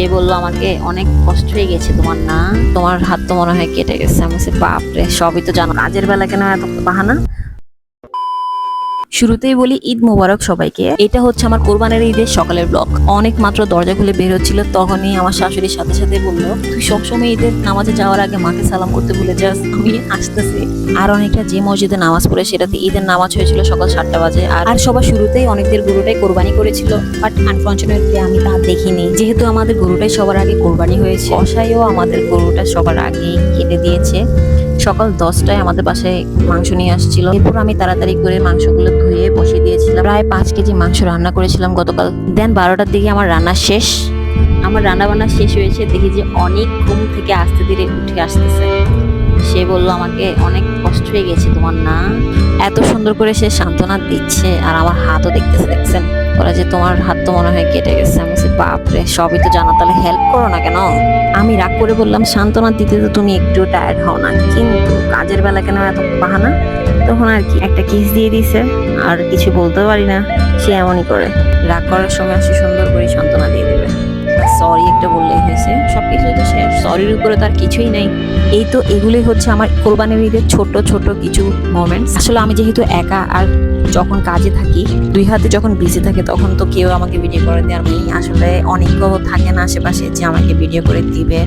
সে বলল আমাকে, অনেক কষ্ট হয়ে গেছে তোমার না। তোমার হাত তো মনে হয় কেটে গেছে। আমি বাপরে, সবই তো জানো। কাজের বেলা কেন এত বাহানা? শুরুতেই বলি ঈদ মোবারক সবাইকে। এটা হচ্ছে আমার কোরবানের ঈদের সকালের ব্লগ অনেক মাত্র দরজা খুলে বের হচ্ছিল, তখনই আমার শাশুড়ির সাথে সাথে বলল, তুই সবসময় ঈদের নামাজে যাওয়ার আগে মাকে সালাম করতে ভুলে যাস, আমি আসতেছি আর অনেকটা যে মসজিদে নামাজ পড়ে সেটাতে ঈদের নামাজ হয়েছিল সকাল সাতটা বাজে। আর সবার শুরুতেই অনেকদের গরুটাই কোরবানি করেছিল বাট আনফর্চুনেটলি আমি তা দেখিনি। যেহেতু আমাদের গরুটাই সবার আগে কোরবানি হয়েছে কষাইও আমাদের গরুটা সবার আগে কেটে দিয়েছে। সকাল দশটায় আমাদের বাসায় মাংস নিয়ে আসছিল। এরপর আমি তাড়াতাড়ি করে মাংসগুলো ধুয়ে বসিয়ে দিয়েছিলাম। প্রায় পাঁচ কেজি মাংস রান্না করেছিলাম গতকাল। দেন বারোটার দিকে আমার রান্না শেষ। আমার রান্না বান্না শেষ হয়েছে দেখি যে অনেক ঘুম থেকে আস্তে ধীরে উঠে আসতেছে। সে বলল আমাকে অনেক কষ্ট হয়ে গেছে তোমার না। এত সুন্দর করে সে সান্ত্বনা দিচ্ছে আর আমার হাতও দেখতেছে দেখছেন? ওরা যে তোমার হাত তো মনে হয় কেটে গেছে। আমি বলছি, বাপরে সবই তো জানা তাহলে হেল্প করো না কেন? আমি রাগ করে বললাম সান্ত্বনা দিতে তো তুমি একটু টায়ার্ড হও না। কিন্তু কাজের বেলা কেন এত বাহানা? তখন আর কি একটা কিস দিয়ে দিছে, আর কিছু বলতে পারি না, সে এমনই করে। রাগ করার সময় সে সুন্দর করে সান্ত্বনা দিয়ে দেবে। সরি একটা বললেই হয়েছে, সবকিছু তো শেষ। সরির উপরে তার কিছুই নাই। এই তো এগুলোই হচ্ছে আমার কোরবানির ঈদের ছোট ছোট কিছু মোমেন্টস আসলে আমি যেহেতু একা, আর যখন কাজে থাকি, দুই হাতে যখন বিজি থাকে, তখন তো কেউ আমাকে ভিডিও করে দেওয়ার নেই। আসলে অনেকেও থাকে না আশেপাশে যে আমাকে ভিডিও করে দিবে।